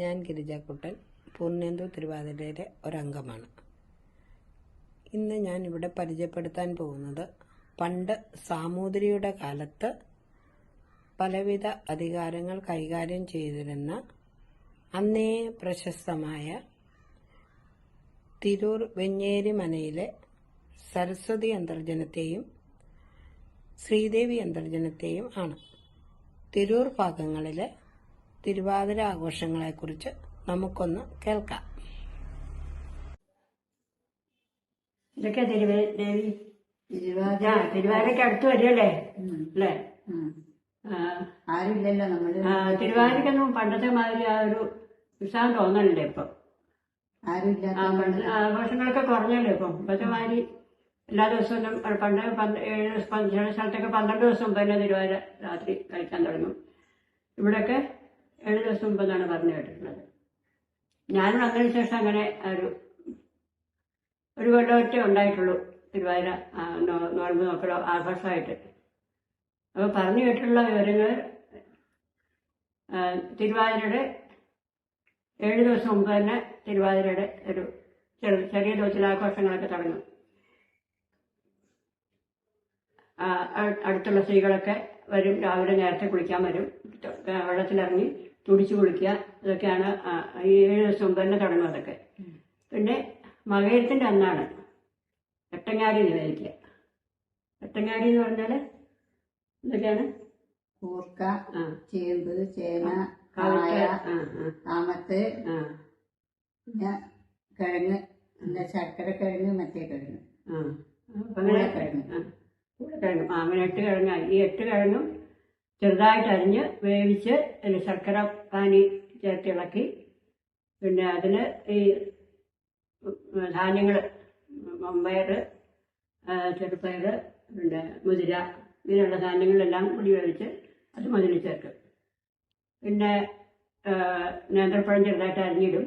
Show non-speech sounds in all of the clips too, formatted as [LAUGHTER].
ഞാൻ ഗിരിജാക്കുട്ടൻ പൂർണേന്ദു തിരുവാതിരയിലെ ഒരംഗമാണ്. ഇന്ന് ഞാൻ ഇവിടെ പരിചയപ്പെടുത്താൻ പോകുന്നത് പണ്ട് സാമൂതിരിയുടെ കാലത്ത് പലവിധ അധികാരങ്ങൾ കൈകാര്യം ചെയ്തിരുന്ന അന്നേ പ്രശസ്തമായ തിരൂർ വെഞ്ഞേരി മനയിലെ സരസ്വതി അന്തർജനത്തെയും ശ്രീദേവി അന്തർജനത്തെയും ആണ്. തിരൂർ ഭാഗങ്ങളിലെ തിരുവാതിര ആഘോഷങ്ങളെക്കുറിച്ച് നമുക്കൊന്ന് കേൾക്കാം. ഇതൊക്കെ തിരുവേ ദേവി തിരുവാതിര ആ തിരുവാതിരയ്ക്ക് അടുത്ത് വരികയല്ലേ? അല്ലേ. ആരുമില്ലല്ലോ നമ്മൾ. ആ, തിരുവാതിരയ്ക്കൊന്നും പണ്ടത്തെ മാതിരി ആ ഒരു ഉത്സാഹം തോന്നണില്ലേ ഇപ്പൊ. ആ ആരുമില്ലാത്ത പണ്ട് ആഘോഷങ്ങളൊക്കെ കുറഞ്ഞല്ലോ ഇപ്പം? ഇപ്പത്തെ മാതിരി എല്ലാ ദിവസവും പണ്ട് ഏഴ് ചില സ്ഥലത്തൊക്കെ പന്ത്രണ്ട് ദിവസം മുമ്പ് തന്നെ തിരുവാതിര രാത്രി കഴിക്കാൻ തുടങ്ങും. ഇവിടെയൊക്കെ ഏഴ് ദിവസം മുമ്പ് എന്നാണ് പറഞ്ഞു കേട്ടിട്ടുള്ളത്. ഞാൻ വന്നതിന് ശേഷം അങ്ങനെ ഒരു ഒരു കൊല്ലമൊറ്റേ ഉണ്ടായിട്ടുള്ളൂ തിരുവാതിര ആ, നോ- നോയമ്പ് നോക്കലോ ആഘോഷമായിട്ട്. അപ്പോൾ പറഞ്ഞു കേട്ടിട്ടുള്ള വിവരങ്ങൾ തിരുവാതിരയുടെ ഏഴ് ദിവസം മുമ്പ് തന്നെ തിരുവാതിരയുടെ ഒരു ചെറു ചെറിയ തോതിൽ ആഘോഷങ്ങളൊക്കെ തുടങ്ങും. അടുത്തുള്ള സ്ത്രീകളൊക്കെ വരും രാവിലെ നേരത്തെ കുളിക്കാൻ വരും വെള്ളത്തിലിറങ്ങി തുടിച്ചു കുളിക്കുക. ഇതൊക്കെയാണ് ഈ ഏഴ് ദിവസം മുമ്പ് തന്നെ തുടങ്ങും അതൊക്കെ. പിന്നെ മകയത്തിന്റെ അന്നാണ് എട്ടങ്ങാരി നിവേദിക്കുക. എട്ടങ്ങാരി എന്ന് പറഞ്ഞാൽ ഇതൊക്കെയാണ് കൂർക്ക ചേമ്പ് ചേന കാമത്ത് കായ താമത്ത് പിന്നെ കിഴങ്ങ് പിന്നെ ശർക്കര കിഴങ്ങ്. മറ്റേ കിഴങ്ങ് കിഴങ്ങ് ആ അങ്ങനെ എട്ട് കിഴങ്ങായി. ഈ എട്ട് കിഴങ്ങും ചെറുതായിട്ട് അരിഞ്ഞ് വേവിച്ച് അതിന് ശർക്കര പാനി ചേർത്ത് ഇളക്കി. പിന്നെ അതിന് ഈ ധാന്യങ്ങൾ മമ്പയർ ചെറുപ്പയർ പിന്നെ മുതിര ഇങ്ങനെയുള്ള ധാന്യങ്ങളെല്ലാം കൂടി വേവിച്ച് അത് മതിൽ ചേർക്കും. പിന്നെ നേന്ത്രപ്പഴം ചെറുതായിട്ട് അരിഞ്ഞിടും.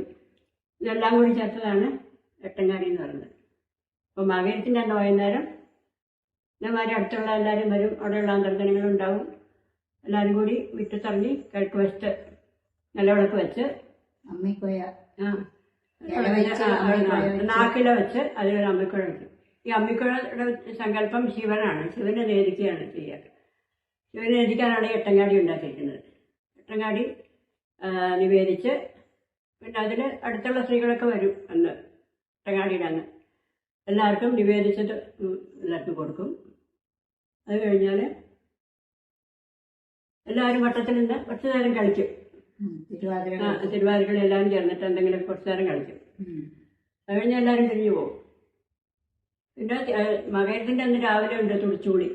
ഇതെല്ലാം കൂടി ചേർത്തതാണ് എട്ടങ്ങാടി എന്ന് പറയുന്നത്. അപ്പോൾ മകരത്തിന്റെ അന്ന് വൈകുന്നേരം ഇതേമാതിരി അടുത്തുള്ള എല്ലാവരും വരും. അവിടെയുള്ള അന്തർജനങ്ങളും ഉണ്ടാവും. എല്ലാവരും കൂടി മുറ്റത്തിറങ്ങി കിഴക്ക് വെച്ചിട്ട് നിലവിളക്ക് വെച്ച്. അമ്മിക്കൊയ. ആ, വെച്ച് നാക്കില വെച്ച് അതിലൊരു അമ്മിക്കുഴ വെക്കും. ഈ അമ്മിക്കുഴയുടെ സങ്കല്പം ശിവനാണ്. ശിവനെ നേരിക്കുകയാണ് ചെയ്യുക. ശിവനെ നേരിക്കാനാണ് ഈ എട്ടങ്ങാടി ഉണ്ടാക്കിയിരിക്കുന്നത്. എട്ടങ്ങാടി നിവേദിച്ച് പിന്നെ അതിൽ അടുത്തുള്ള സ്ത്രീകളൊക്കെ വരും അന്ന്. എട്ടങ്ങാടിയുടെ അന്ന് എല്ലാവർക്കും നിവേദിച്ചിട്ട് എല്ലാവർക്കും കൊടുക്കും. അത് കഴിഞ്ഞാൽ എല്ലാവരും വട്ടത്തിലുണ്ട്. കുറച്ചു നേരം കളിക്കും. തിരുവാതിരകൾ എല്ലാവരും ചേർന്നിട്ട് എന്തെങ്കിലും കുറച്ചു നേരം കളിക്കും. അത് കഴിഞ്ഞ് എല്ലാവരും തിരിഞ്ഞു പോകും. പിന്നെ മകരത്തിന്റെ അന്ന് രാവിലെ ഉണ്ട് തുടിച്ചുകൂടി.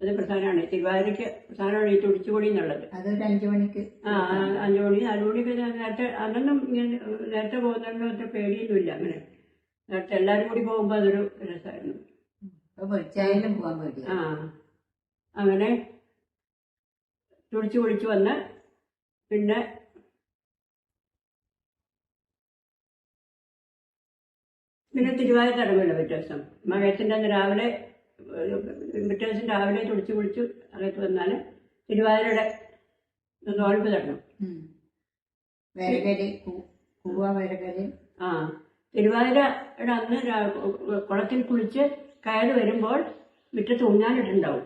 അത് പ്രധാനമാണ് തിരുവാതിരയ്ക്ക് പ്രധാനമാണ് ഈ തുടിച്ചുകൂടി എന്നുള്ളത്. അതൊരു അഞ്ചു മണിക്ക്. ആ ആ, മണി നാല് മണിക്ക് നേരത്തെ ഇങ്ങനെ നേരത്തെ പോകുന്നതിനൊന്നും അത്ര പേടിയൊന്നുമില്ല. അങ്ങനെ നേരത്തെ എല്ലാവരും കൂടി പോകുമ്പോൾ അതൊരു രസമായിരുന്നു. ആ അങ്ങനെ തുടിച്ചു കുളിച്ച് വന്ന് പിന്നെ പിന്നെ തിരുവാതിര തുടങ്ങുമല്ലോ പിറ്റേ ദിവസം. മകയത്തിന്റെ അന്ന് രാവിലെ പിറ്റേ ദിവസം രാവിലെ തുടിച്ചു കുളിച്ച് അകത്ത് വന്നാൽ തിരുവാതിരയുടെ നോൽപ്പ് തടണം ആ. തിരുവാതിരയുടെ അന്ന് കുളത്തിൽ കുളിച്ച് കയറി വരുമ്പോൾ മുറ്റത്ത് ഊഞ്ഞാലിട്ടുണ്ടാവും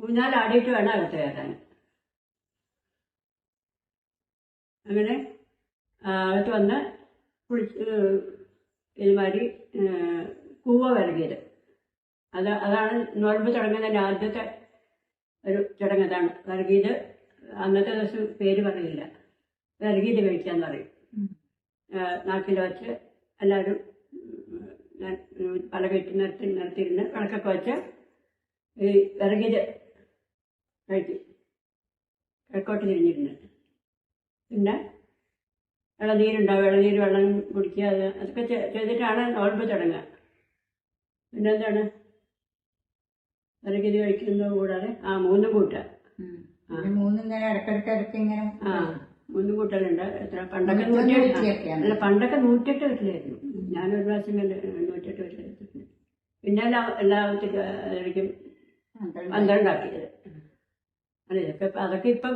ഊഞ്ഞാൽ ആടിയിട്ട് വേണം അകത്ത് കയറാൻ. അങ്ങനെ അകത്ത് വന്ന് കുളിച്ച് ഇതുമാതിരി കൂവ വിറകിയത് അത് അതാണ് നോയമ്പ് തുടങ്ങുന്നതിന്റെ ആദ്യത്തെ ഒരു ചടങ്ങ് അതാണ്. വിറകിയത് അന്നത്തെ ദിവസം പേര് പറയില്ല. വിറകിയത് കഴിക്കാന്ന് പറയും. നാട്ടിൽ വെച്ച് എല്ലാവരും പല കെട്ടി നിർത്തി നിർത്തിയിരുന്ന് വിളക്കൊക്കെ വെച്ച് ഈ വിറകിത് കഴിക്കും കിഴക്കോട്ട് തിരിഞ്ഞിരുന്ന് പിന്നെ ഇളനീരുണ്ടാവും ഇളനീര് വെള്ളം കുടിക്കുക അത് അതൊക്കെ ചെയ്തിട്ടാണ് നോൽമ്പ് തുടങ്ങുക പിന്നെന്താണ്? വിറകിത് കഴിക്കുന്നത് കൂടാതെ? ആ മൂന്നും കൂട്ടുക. ഉം. മൂന്നും ഇങ്ങനെ ഇടക്കിടക്ക് ഇടയ്ക്ക് ഇങ്ങനെ ആ മൂന്ന് കൂട്ടലുണ്ട്. എത്ര? പണ്ടൊക്കെ അല്ല പണ്ടൊക്കെ നൂറ്റെട്ട് വീട്ടിലായിരുന്നു. ഞാനൊരു പ്രാവശ്യം നൂറ്റെട്ട് വീട്ടിലെടുത്തിട്ടുണ്ട് പിന്നെ എല്ലാ പന്ത്രണ്ട് പന്ത്രണ്ടാക്കിയത് അല്ല ഇതൊക്കെ ഇപ്പം അതൊക്കെ ഇപ്പം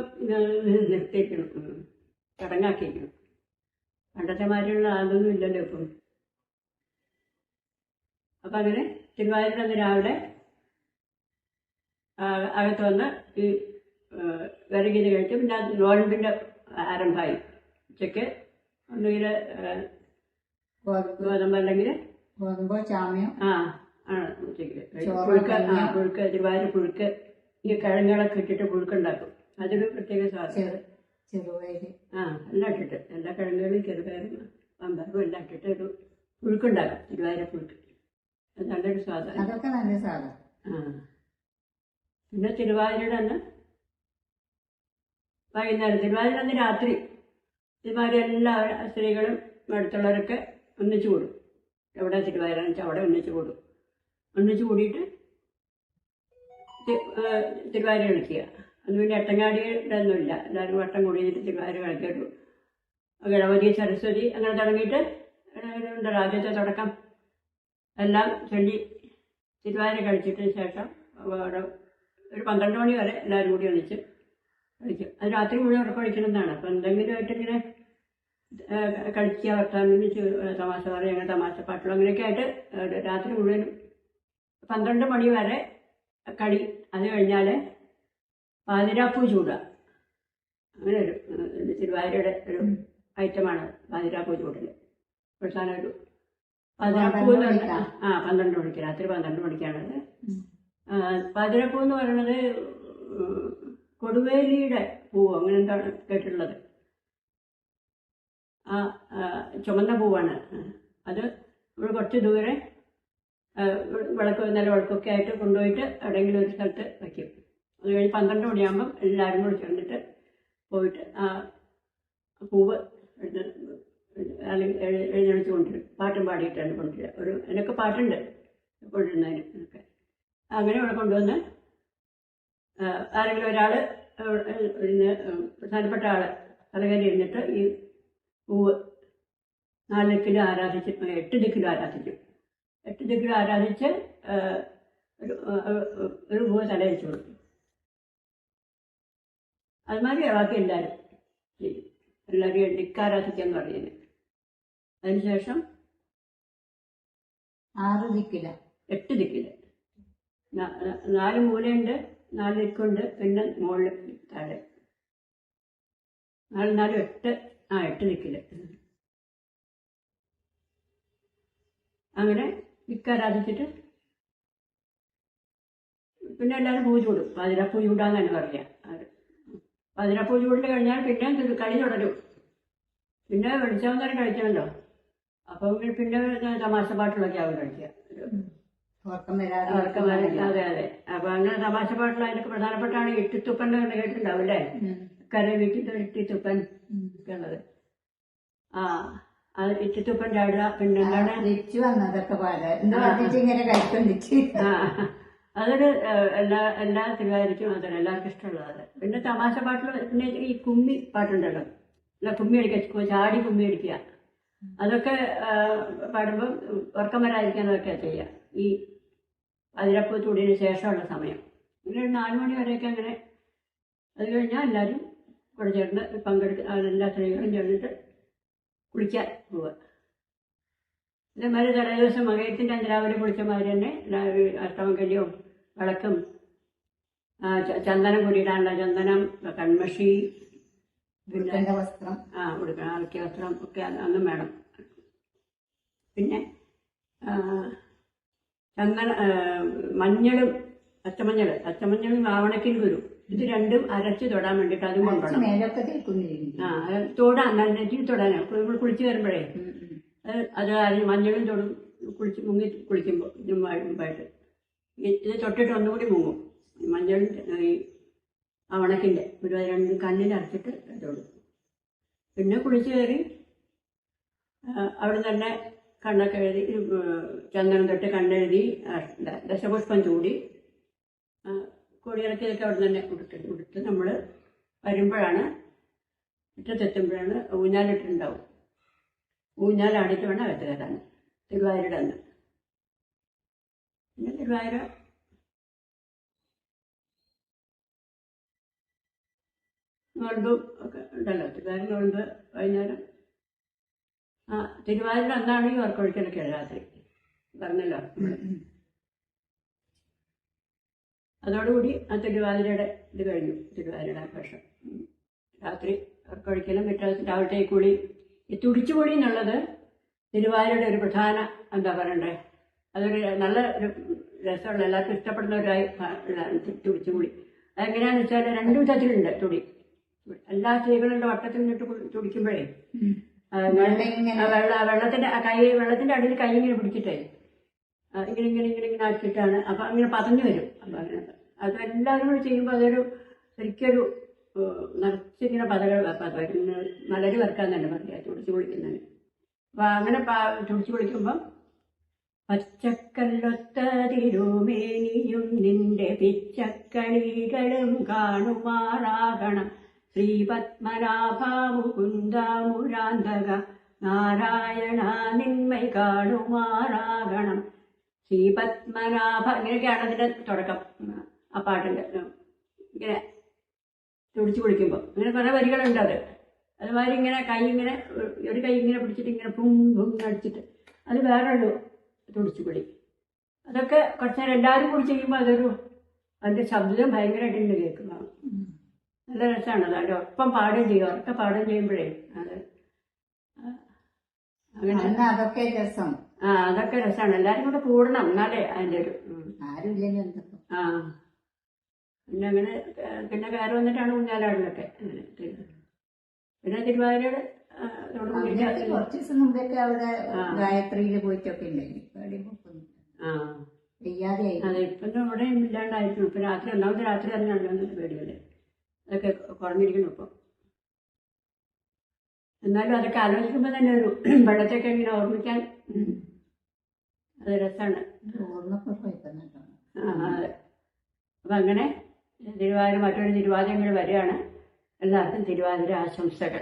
നിർത്തിയിരിക്കണം. ചടങ്ങാക്കിയിരിക്കണം പണ്ടത്തെ മാതിരിയുള്ള അതൊന്നും ഇല്ലല്ലോ ഇപ്പം. അപ്പം അങ്ങനെ തിരുവാതിര അന്ന് രാവിലെ അകത്ത് വന്ന് ഈ വിറകിന് കഴിച്ച് പിന്നെ അത് നോയമ്പിന്റെ ആരംഭമായി. ഉച്ചയ്ക്ക് ഒന്നുകിൽ ഗോതമ്പ്. അല്ലെങ്കിൽ ഗോതമ്പോ ചാമയോ? ആ ആണ് ഉച്ചയ്ക്ക്. ചോറ് പുഴുക്ക് ആ പുഴുക്ക് തിരുവാതിര പുഴുക്ക് ഈ കിഴങ്ങുകളൊക്കെ ഇട്ടിട്ട് പുഴുക്കുണ്ടാക്കും അതൊരു പ്രത്യേക സ്വാദം. ചെറുപയര്. ആ എല്ലാം ഇട്ടിട്ട് എല്ലാ കിഴങ്ങുകളും ചെറുപയറും പമ്പറും എല്ലാം ഇട്ടിട്ട് ഒരു പുഴുക്കുണ്ടാക്കും തിരുവാതിര പുഴുക്ക്. അത് നല്ലൊരു സ്വാദം അതൊക്കെ നല്ല സാധാ ആ. പിന്നെ തിരുവാതിരയുടെ അന്ന് വൈകുന്നേരം. തിരുവാതിര അന്ന് രാത്രി തിരുവാതിര എല്ലാ സ്ത്രീകളും അടുത്തുള്ളവരൊക്കെ ഒന്നിച്ചു കൂടും. എവിടെ തിരുവാതിര വെച്ചാൽ അവിടെ ഒന്നിച്ചു കൂടും. ഒന്നിച്ചു കൂടിയിട്ട് തിരുവാതിര കളിക്കുക. അന്ന് പിന്നെ എട്ടങ്ങാടിയുടെ ഒന്നുമില്ല എല്ലാവരും വട്ടം കൂടിയിട്ട് തിരുവാതിര കളിക്കുള്ളൂ ഗണപതി സരസ്വതി അങ്ങനെ തുടങ്ങിയിട്ട് ഉണ്ടല്ലോ ആദ്യത്തെ തുടക്കം. എല്ലാം ചൊല്ലി തിരുവാതിര കളിച്ചിട്ടതിന് ശേഷം അവിടെ ഒരു പന്ത്രണ്ട് മണി വരെ എല്ലാവരും കൂടി ഒന്നിച്ച് കളിക്കും. അത് രാത്രി മുഴുവൻ ഉറപ്പഴിക്കണമെന്നാണ് അപ്പം എന്തെങ്കിലും ആയിട്ടിങ്ങനെ ഇങ്ങനെ കളിക്കുക വർത്താനം തമാശ പറയുക അങ്ങനെ തമാശ പാട്ടുകൾ അങ്ങനെയൊക്കെ ആയിട്ട് രാത്രി മുഴുവനും പന്ത്രണ്ട് മണി വരെ കളി അത് കഴിഞ്ഞാൽ പാതിരാപ്പൂ ചൂടുക. അങ്ങനെ ഒരു തിരുവാതിരയുടെ ഒരു ഐറ്റമാണ് പാതിരാപ്പൂ ചൂടൽ അവസാനം ഒരു പാതിരാപ്പൂ എന്ന് പറഞ്ഞാൽ ആ പന്ത്രണ്ട് മണിക്ക് രാത്രി പന്ത്രണ്ട് മണിക്കാണത് പാതിരാപ്പൂ എന്ന് പറയുന്നത് കൊടുവേലിയുടെ പൂവ് അങ്ങനെ എന്താണ് കേട്ടിട്ടുള്ളത്? ആ ചുമന്ന പൂവാണ്. അത് നമ്മൾ കുറച്ച് ദൂരെ വിളക്ക് നല്ല വിളക്കൊക്കെ ആയിട്ട് കൊണ്ടുപോയിട്ട് എവിടെയെങ്കിലും ഒരു സ്ഥലത്ത് വയ്ക്കും. അത് കഴിഞ്ഞ് പന്ത്രണ്ട് മണിയാകുമ്പം എല്ലാവരും കൂടി ചെന്നിട്ട് പോയിട്ട് ആ പൂവ് എടുത്ത് അല്ലെങ്കിൽ എഴു- എഴുന്നള്ളിച്ച് കൊണ്ടുവരും. പാട്ടും പാടിയിട്ടാണ് കൊണ്ടുവരിക. ഒരു എനിക്ക് പാട്ടുണ്ട് കൊണ്ടുവരുന്നതിന് ഒക്കെ. അങ്ങനെ ഇവിടെ കൊണ്ടുവന്ന് ആരെങ്കിലും ഒരാൾ പിന്നെ പ്രധാനപ്പെട്ട ആൾ തലകരി ഇരുന്നിട്ട് ഈ പൂവ് നാല് ദിക്കിലും ആരാധിച്ച് എട്ട് ദിക്കിലും ആരാധിക്കും. എട്ട് ദിക്കിലും ആരാധിച്ച് ഒരു ഭൂമി തലയിച്ചു കൊടുക്കും അതുമാതിരി ബാക്കി എല്ലാവരും ചെയ്യും എല്ലാവരും ദിക്കാരാധിക്കാന്ന് പറയുന്നത് അതിനുശേഷം ആറ് ദിക്കില്ല എട്ട് ദിക്കിൽ. നാല് മൂലയുണ്ട് നാല് ദിക്കുണ്ട് പിന്നെ മുകളിൽ താഴെ. നാല് നാല് എട്ട് ആ എട്ട് ദിക്കില. അങ്ങനെ ദിക്കാരാധിച്ചിട്ട് പിന്നെ എല്ലാവരും പൂജ കൂടും. പാതിരപ്പൂ ചൂടാന്നാണ് പറയുക അത് പാതിരപ്പൂ ചൂടിൽ കഴിഞ്ഞാൽ പിന്നെ കളി തുടരും. പിന്നെ വെളിച്ചം തന്നെ കഴിച്ചാണല്ലോ അപ്പം പിന്നെ തമാശ പാട്ടുകളൊക്കെ ആവും കഴിക്കുക അതെ അതെ. അപ്പൊ അങ്ങനെ തമാശ പാട്ടുകൾ അതിനൊക്കെ പ്രധാനപ്പെട്ടാണ് ഇട്ടിത്തുപ്പൻ എന്ന് കേട്ടിട്ടുണ്ടാവും അല്ലേ? കരവീട്ടിൽ കര വീട്ടിൽ ഇട്ടിത്തുപ്പൻ ഒക്കെ ഉള്ളത്. ആ. അത് ഇട്ടിത്തുപ്പൻ ചാടുക പിന്നെ എന്താണ് തിരിച്ചു വന്നതൊക്കെ പോലെ. എന്താ പറഞ്ഞിട്ട് ഇങ്ങനെ കഴിക്കൊണ്ടിച്ച് അതൊരു എല്ലാ എല്ലാ തിരുവാതിരയ്ക്കും അതാണ് എല്ലാവർക്കും ഇഷ്ടമുള്ളത് പിന്നെ തമാശ പാട്ടിൽ പിന്നെ ഈ കുമ്മി പാട്ടുണ്ടല്ലോ. അല്ല കുമ്മി അടിക്കുക ചാടി കുമ്മി അടിക്കുക. അതൊക്കെ പാടുമ്പം ഉറക്കം വരാതിരിക്കാനൊക്കെ ചെയ്യുക. ഈ അതിരപ്പൂ ചൂടിന് ശേഷമുള്ള സമയം. ഒരു നാല് മണി വരെയൊക്കെ അങ്ങനെ അത് കഴിഞ്ഞാൽ എല്ലാവരും കൂടെ ചേർന്ന് പങ്കെടുക്കുക എല്ലാ സ്ത്രീകളും ചേർന്നിട്ട് കുളിക്കാൻ പോവുക. ഇതേമാതിരി തലേ ദിവസം മകയത്തിന്റെ അന്ന് രാവിലെ കുളിച്ച മാതിരി തന്നെ രാവിലെ അഷ്ടമകല്യവും വിളക്കും ചന്ദനം കൂടിയിടാനുള്ള ചന്ദനം കൺമഷി പിന്നെ വസ്ത്രം. ആ ഉടുക്കണം അലക്കിയ വസ്ത്രം ഒക്കെ അന്ന് വേണം. പിന്നെ ചന്ദന മഞ്ഞളും അച്ചമഞ്ഞൾ അച്ചമഞ്ഞളും ആവണക്കിൽ കുരു. ഇത് രണ്ടും അരച്ച് തൊടാൻ വേണ്ടിട്ട് അതും കൊണ്ടുപോകണം മേലൊക്കെ ആ തൊടാൻ. നെറ്റിൽ തൊടാനാണ് നമ്മൾ കുളിച്ച് വരുമ്പോഴേ അത് അത് അതിന് മഞ്ഞളും തൊടും കുളിച്ച് മുങ്ങി കുളിക്കുമ്പോൾ മുമ്പായിട്ട് ഇത് തൊട്ടിട്ട് ഒന്നുകൂടി മുങ്ങും. മഞ്ഞളും ഈ അവണക്കിന്റെ ഒരു രണ്ട് കല്ലിൽ അരച്ചിട്ട് തൊടും. പിന്നെ കുളിച്ച് കയറി ആ, അവിടെ തന്നെ കണ്ണൊക്കെ എഴുതി ചന്ദനം തൊട്ട് കണ്ണെഴുതി ആ, ദശപുഷ്പം ചൂടി ആ, കൊടിയിറക്കിയതൊക്കെ അവിടെ തന്നെ ഉടുത്ത് ഉടുത്ത് നമ്മൾ വരുമ്പോഴാണ് മുറ്റത്തെത്തുമ്പോഴാണ് ഊഞ്ഞാലിട്ടുണ്ടാവും ഊഞ്ഞാലാടിയിട്ട് വേണം അകത്ത് കയറാൻ തിരുവാതിരയുടെ അന്ന് പിന്നെ തിരുവാതിര നോൽമ്പും ഒക്കെ ഉണ്ടല്ലോ. തിരുവാതിര നോൽമ്പ് വൈകുന്നേരം. ആ തിരുവാതിര അന്നാണ് ഈ ഉറക്കൊഴിക്കലൊക്കെ രാത്രി. പറഞ്ഞല്ലോ അതോടുകൂടി ആ തിരുവാതിരയുടെ ഇത് കഴിഞ്ഞു. തിരുവാതിരയുടെ ആഘോഷം. രാത്രി കഴിക്കലും പിറ്റേ രാവിലത്തെ കൂടി ഈ തുടിച്ചുപൊടി എന്നുള്ളത് തിരുവാതിരയുടെ ഒരു പ്രധാന എന്താ പറയണ്ടേ? അതൊരു നല്ല ഒരു രസമുള്ള എല്ലാവർക്കും ഇഷ്ടപ്പെടുന്ന ഒരു തുടിച്ചുപൊടി അതെങ്ങനെയാണെന്ന് വെച്ചാൽ രണ്ട് വിധത്തിലുണ്ട് തുടി. എല്ലാ സ്ത്രീകളുടെ വട്ടത്തിൽ നിന്നിട്ട് തുടിക്കുമ്പോഴേ വെള്ളം വെള്ള വെള്ളത്തിന്റെ ആ കൈ വെള്ളത്തിന്റെ അടിയിൽ കൈ ഇങ്ങനെ പിടിച്ചിട്ടേ ഇങ്ങനെ ഇങ്ങനെ ഇങ്ങനെ ഇങ്ങനെ ആക്കിയിട്ടാണ്. അപ്പൊ അങ്ങനെ പതഞ്ഞു വരും. അപ്പൊ അങ്ങനെ അത് എല്ലാവരും കൂടി ചെയ്യുമ്പോൾ അതൊരു ഏഹ്, നിറച്ചിങ്ങനെ പതകൾ പതവരുന്ന മലര് വരക്കാൻ തന്നെ പറയാം ചുടിച്ചു കുളിക്കുന്നതിന് അപ്പൊ അങ്ങനെ ചുടിച്ചു കുളിക്കുമ്പം പച്ചക്കല്ലൊത്ത തിരുമേനിയും നിന്റെ പിച്ചക്കളികളും കാണുമാറാകണം. ശ്രീ പത്മനാഭ മുകുന്ദ മുരാന്തക നാരായണ നിന്മൈ കാണുമാറാകണം. ശ്രീ പത്മനാഭ ഇങ്ങനെയൊക്കെയാണ് അതിന്റെ തുടക്കം. ആ പാട്ടിന്റെ ഇങ്ങനെ തുടിച്ചു കുളിക്കുമ്പോൾ അങ്ങനെ പല വരികളുണ്ട് അത്. അതുമാതിരി ഇങ്ങനെ കൈ ഇങ്ങനെ ഒരു കൈ ഇങ്ങനെ പിടിച്ചിട്ട് ഇങ്ങനെ പും പും അടിച്ചിട്ട് അത് വേറെ ഉള്ളു തുടിച്ചു കുളി അതൊക്കെ കുറച്ച് നേരം എല്ലാവരും കൂടി ചെയ്യുമ്പോൾ അതൊരു അതിന്റെ ശബ്ദം ഭയങ്കരമായിട്ട് ഇങ്ങനെ കേൾക്കുന്ന നല്ല രസമാണ് അത്. അതിന്റെ ഒപ്പം പാടുകയും ചെയ്യും. ഉറക്കെ പാടുകയും ചെയ്യുമ്പോഴേ അത് അങ്ങനെ. അതൊക്കെ രസം. ആ അതൊക്കെ രസമാണ് എല്ലാരും കൂടെ കൂടണം. എന്നാലേ അതിന്റെ ഒരു എന്തൊക്കെ ആ. പിന്നെ അങ്ങനെ പിന്നെ കയറി വന്നിട്ടാണ് ഊഞ്ഞാലാടിലൊക്കെ അങ്ങനെ ചെയ്തത്. പിന്നെ തിരുവാതിരയുടെ കുറച്ച് ദിവസം മുമ്പൊക്കെ അവിടെ. ഗായത്രിയിൽ പോയിട്ടൊക്കെ പോക്കൊന്നും ആ. അതെ ഇപ്പം ഇവിടെ ഇല്ലാണ്ടായിരിക്കും ഇപ്പം രാത്രി ഒന്നാമത്തെ രാത്രി ഇറങ്ങാൻ പേടിയല്ലേ അതൊക്കെ കുറഞ്ഞിരിക്കുന്നു ഇപ്പം. എന്നാലും അതൊക്കെ ആലോചിക്കുമ്പോൾ തന്നെ ഒരു [CLEARS THROAT] വെള്ളത്തൊക്കെ ഇങ്ങനെ ഓർമ്മിക്കാൻ അത് രസമാണ്. പോയിക്കുന്നുണ്ടോ അപ്പം അങ്ങനെ തിരുവാതിര മറ്റൊരു തിരുവാതിര കൂടി വരികയാണ്. എല്ലാവർക്കും തിരുവാതിര ആശംസകൾ.